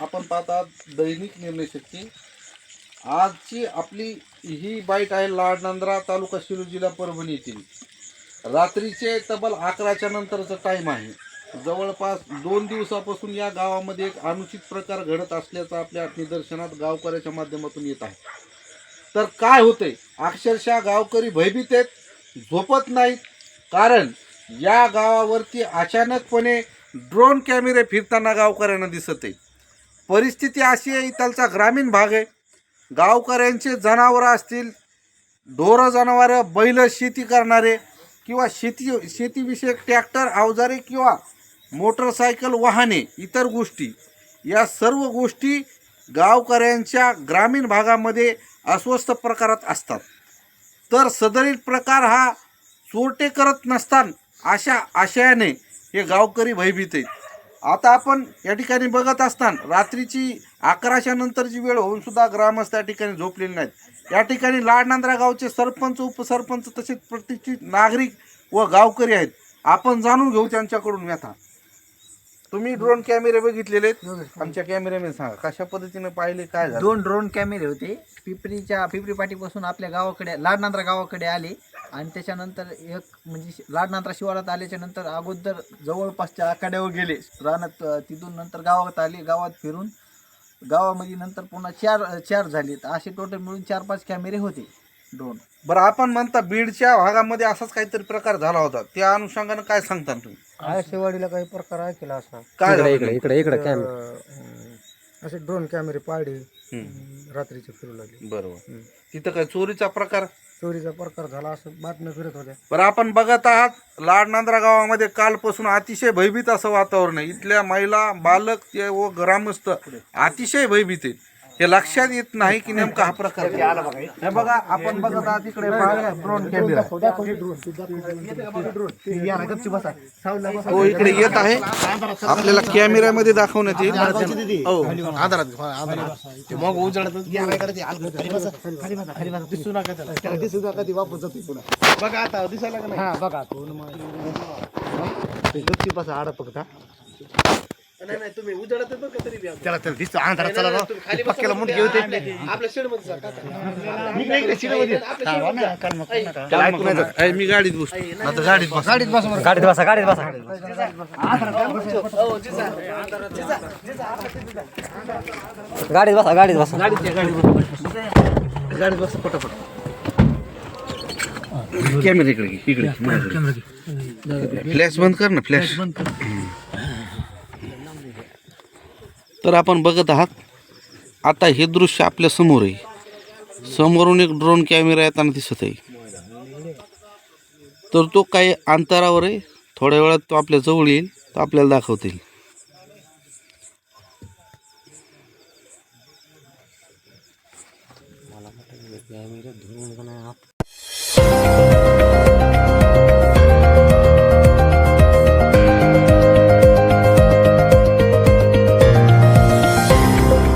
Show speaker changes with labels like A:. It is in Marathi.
A: आपण पाहतात दैनिक निर्णय शक्ती. आजची आपली ही बाईट आहे लाडनांद्रा तालुका शिरूर जिल्हा परभणी येथील. रात्रीचे तब्बल अकराच्या नंतरचा टाईम आहे. जवळपास दोन दिवसापासून या गावामध्ये एक अनुचित प्रकार घडत असल्याचं आपल्या निदर्शनात गावकऱ्याच्या माध्यमातून येत आहे. तर काय होते? अक्षरशः गावकरी भयभीत आहेत झोपत नाहीत कारण या गावावरती अचानकपणे ड्रोन कॅमेरे फिरताना गावकऱ्यांना दिसत आहे परिस्थिती अशी आहे इथलचा ग्रामीण भाग आहे. गावकऱ्यांचे जनावरं असतील ढोरं जनावरं बैल शेती करणारे किंवा शेती शेतीविषयक ट्रॅक्टर अवजारे किंवा मोटरसायकल वाहने इतर गोष्टी या सर्व गोष्टी गावकऱ्यांच्या ग्रामीण भागामध्ये अस्वस्थ प्रकारात असतात. तर सदरील प्रकार हा चोरटे करत नसताना अशा आशयाने हे गावकरी भयभीत आहेत. आता आपण या ठिकाणी बघत असताना रात्रीची अकराच्या नंतरची वेळ होऊन सुद्धा ग्रामस्थ त्या ठिकाणी झोपलेले नाहीत. या ठिकाणी लाडनांद्रा गावचे सरपंच उपसरपंच तसेच प्रतिष्ठित नागरिक व गावकरी आहेत. आपण जाणून घेऊ त्यांच्याकडून व्यथा. तुम्ही ड्रोन कॅमेरे बघितलेले आहेत. आमच्या कॅमेऱ्यामध्ये सांगा कशा पद्धतीने पाहिले काय झालं?
B: दोन ड्रोन कॅमेरे होते. पिपरीच्या पिपरी पाटीपासून आपल्या गावाकडे लाडनांद्रा गावाकडे आले. आणि त्याच्यानंतर एक म्हणजे लाडनांद्रा शिवारात आल्याच्यानंतर अगोदर जवळपासच्या आखाड्यावर गेले. रानात तिथून नंतर गावात आले गावात फिरून गावामध्ये नंतर पुन्हा चार चार झाले. तर असे टोटल मिळून चार पाच कॅमेरे होते ड्रोन
A: बरं आपण म्हणता बीडच्या भागामध्ये असाच काहीतरी प्रकार झाला होता. त्या अनुषंगाने काय सांगता तुम्ही?
C: आळशेवाडीला काही प्रकार ऐकला असा.
A: काय झालं
D: इकडे इकडे इकडे कॅमेरा
C: अं, असे ड्रोन कॅमेरे पाडे.
A: हम्म.
C: रात्रीचे फिरू लागले.
A: बरोबर. तिथं काय चोरीचा प्रकार?
C: चोरीचा प्रकार झाला असं बातम्या फिरत होत्या.
A: बरं आपण बघत आहात लाडनांद्रा गावामध्ये कालपासून अतिशय भयभीत असं वातावरण आहे. इथल्या महिला बालक ते व ग्रामस्थ अतिशय भयभीत आहेत. हे लक्षात येत नाही की नेमका हा प्रकार आहे. हे. बघा आपण बघत आहात इकडे ड्रोन कॅमेरा हो इकडे येत आहे. आपल्याला कॅमेऱ्यामध्ये दाखवण्यात येईल. हो.
C: हा बघा.
A: आहे, मी गाडीत गाडीत बस. गाडीत बस
D: गाडीत बसा गाडीत बसा. गाडीत बसा गाडीत बसा.
A: गाडीत बस पटापट. कॅमेरा इकडे घे, इकडे फ्लॅश बंद कर ना फ्लॅश. तर आपण बघत आहात आता हे दृश्य आपल्यासमोर आहे. समोरून एक ड्रोन कॅमेरा येताना दिसत आहे. तर तो काही अंतरावर आहे. थोड्या वेळात तो आपल्या जवळ येईल तो आपल्याला दाखवतील.
D: मला धरून